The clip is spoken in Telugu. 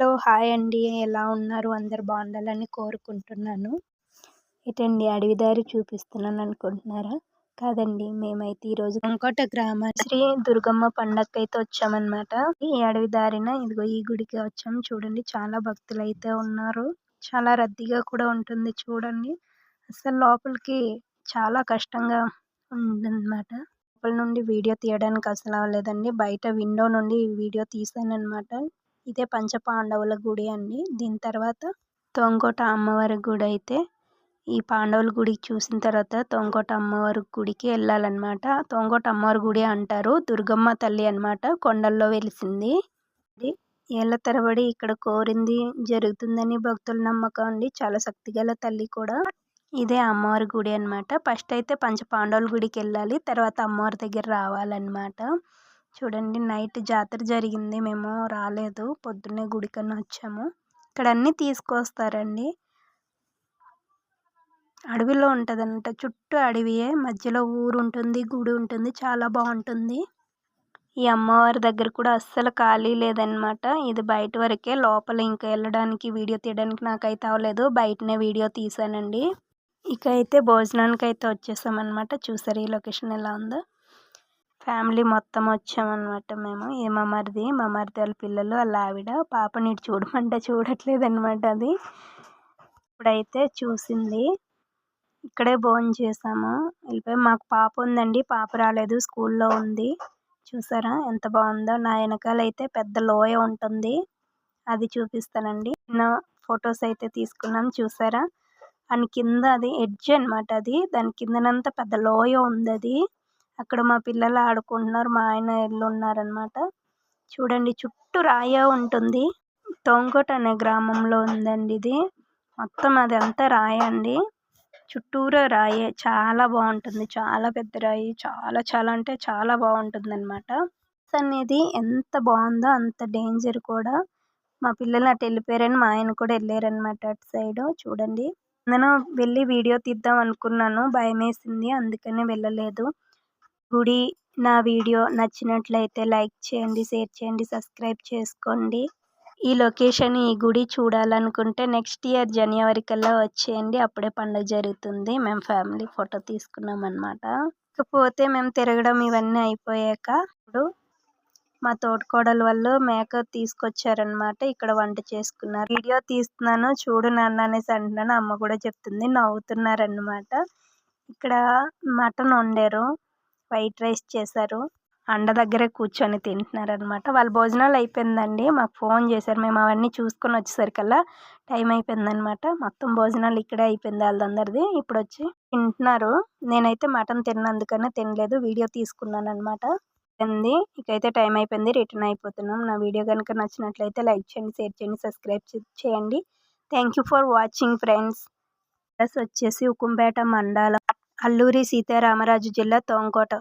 హలో హాయ్ అండి. ఎలా ఉన్నారు? అందరు బాగుండాలని కోరుకుంటున్నాను. ఇటండి అడవి దారి చూపిస్తున్నాను అనుకుంటున్నారా? కాదండి మేమైతే ఈరోజు వెంకోట గ్రామ. శ్రీ దుర్గమ్మ పండగకి అయితే వచ్చామన్నమాట. ఈ అడవి దారిన ఇదిగో ఈ గుడికి వచ్చాము చూడండి చాలా భక్తులు అయితే ఉన్నారు. చాలా రద్దీగా కూడా ఉంటుంది చూడండి. అసలు లోపలికి చాలా కష్టంగా ఉందన్నమాట. లోపల నుండి వీడియో తీయడానికి అసలు అవ్వలేదండి. బయట విండో నుండి వీడియో తీసాను అనమాట ఇదే పంచపాండవుల గుడి అండి. దీని తర్వాత తొంగోట అమ్మవారి గుడి అయితే ఈ పాండవుల గుడి చూసిన తర్వాత తొంగోట అమ్మవారి గుడికి వెళ్ళాలన్నమాట. తొంగోట అమ్మవారి గుడి అంటారు. దుర్గమ్మ తల్లి అనమాట కొండల్లో వెలిసింది. ఏళ్ళ తరబడి ఇక్కడ కోరింది జరుగుతుందని భక్తుల నమ్మకం అండి. చాలా శక్తిగల తల్లి కూడా. ఇదే అమ్మవారి గుడి అనమాట ఫస్ట్ అయితే పంచపాండవుల గుడికి వెళ్ళాలి. తర్వాత అమ్మవారి దగ్గర రావాలన్నమాట. చూడండి నైట్ జాతర జరిగింది. మేము రాలేదు. పొద్దున్నే గుడికన్నా వచ్చాము. ఇక్కడ అన్నీ తీసుకొస్తారండి. అడవిలో ఉంటుందంట. చుట్టూ అడవియే. మధ్యలో ఊరు ఉంటుంది గుడి ఉంటుంది. చాలా బాగుంటుంది. ఈ అమ్మవారి దగ్గర కూడా అస్సలు ఖాళీ లేదనమాట ఇది బయట వరకే లోపల ఇంకా వెళ్ళడానికి వీడియో తీయడానికి నాకైతే అవ్వలేదు. బయటనే వీడియో తీసానండి ఇక అయితే భోజనానికి అయితే వచ్చేసామన్నమాట. చూసారు ఈ లొకేషన్ ఎలా ఉందో? ఫ్యామిలీ మొత్తం వచ్చామన్నమాట మేము. ఏ మా మరిది మా మరిది వాళ్ళ పిల్లలు వాళ్ళ ఆవిడ పాపని ఇటు చూడమంటే చూడట్లేదు అనమాట అది. ఇప్పుడైతే చూసింది. ఇక్కడే భోజనం చేసాము. వెళ్ళిపోయి మాకు పాప ఉందండి పాప రాలేదు స్కూల్లో ఉంది. చూసారా ఎంత బాగుందో. నా వెనకాల అయితే పెద్ద లోయ ఉంటుంది. అది చూపిస్తానండి. నా ఫొటోస్ అయితే తీసుకున్నాం చూసారా? దాని కింద అది ఎడ్జ్ అనమాట అది. దాని కిందనంతా పెద్ద లోయ ఉంది అది. అక్కడ మా పిల్లలు ఆడుకుంటున్నారు. మా ఆయన ఉన్నారనమాట చూడండి చుట్టూ రాయ ఉంటుంది. తోంకోట అనే గ్రామంలో ఉందండి ఇది. మొత్తం అదంతా రాయి అండి. చుట్టూరా రాయే. చాలా బాగుంటుంది. చాలా పెద్ద రాయి. చాలా చాలా అంటే చాలా బాగుంటుంది అనమాట అనేది ఎంత బాగుందో అంత డేంజర్ కూడా. మా పిల్లలు అటు వెళ్ళిపోయారని మా ఆయన కూడా వెళ్ళారనమాట అటు సైడ్. చూడండి. నేను వెళ్ళి వీడియో తీద్దాం అనుకున్నాను. భయం వేసింది అందుకనే వెళ్ళలేదు. గుడి నా వీడియో నచ్చినట్లయితే లైక్ చేయండి షేర్ చేయండి సబ్స్క్రైబ్ చేసుకోండి. ఈ లొకేషన్ ఈ గుడి చూడాలనుకుంటే నెక్స్ట్ ఇయర్ జనవరి కల్లా వచ్చేయండి. అప్పుడే పండుగ జరుగుతుంది. మేము ఫ్యామిలీ ఫోటో తీసుకున్నాం అనమాట ఇకపోతే మేము తిరగడం ఇవన్నీ అయిపోయాక ఇప్పుడు మా తోటకోడల వాళ్ళు మేక తీసుకొచ్చారనమాట ఇక్కడ వంట చేసుకున్నారు. వీడియో తీస్తున్నాను చూడు నాన్న అనేసి అంటున్నాను. అమ్మ కూడా చెప్తుంది నవ్వుతున్నారనమాట ఇక్కడ మటన్ వండారు. వైట్ రైస్ చేశారు. అండ దగ్గరే కూర్చొని తింటున్నారు అనమాట వాళ్ళ భోజనాలు అయిపోయిందండి. మాకు ఫోన్ చేశారు. మేము అవన్నీ చూసుకొని వచ్చేసరికల్లా టైం అయిపోయిందనమాట మొత్తం భోజనాలు ఇక్కడే అయిపోయింది వాళ్ళందరిది. ఇప్పుడు వచ్చి తింటున్నారు. నేనైతే మటన్ తిన్నందుకనే తినలేదు. వీడియో తీసుకున్నాను అనమాట ఉంది ఇకైతే టైం అయిపోయింది. రిటర్న్ అయిపోతున్నాం. నా వీడియో కనుక నచ్చినట్లయితే లైక్ చేయండి షేర్ చేయండి సబ్స్క్రైబ్ చేయండి. Thank you for watching friends. Plus వచ్చేసి ఉకుంపేట మండలం. అల్లూరి సీతారామరాజు జిల్లా తోంకోట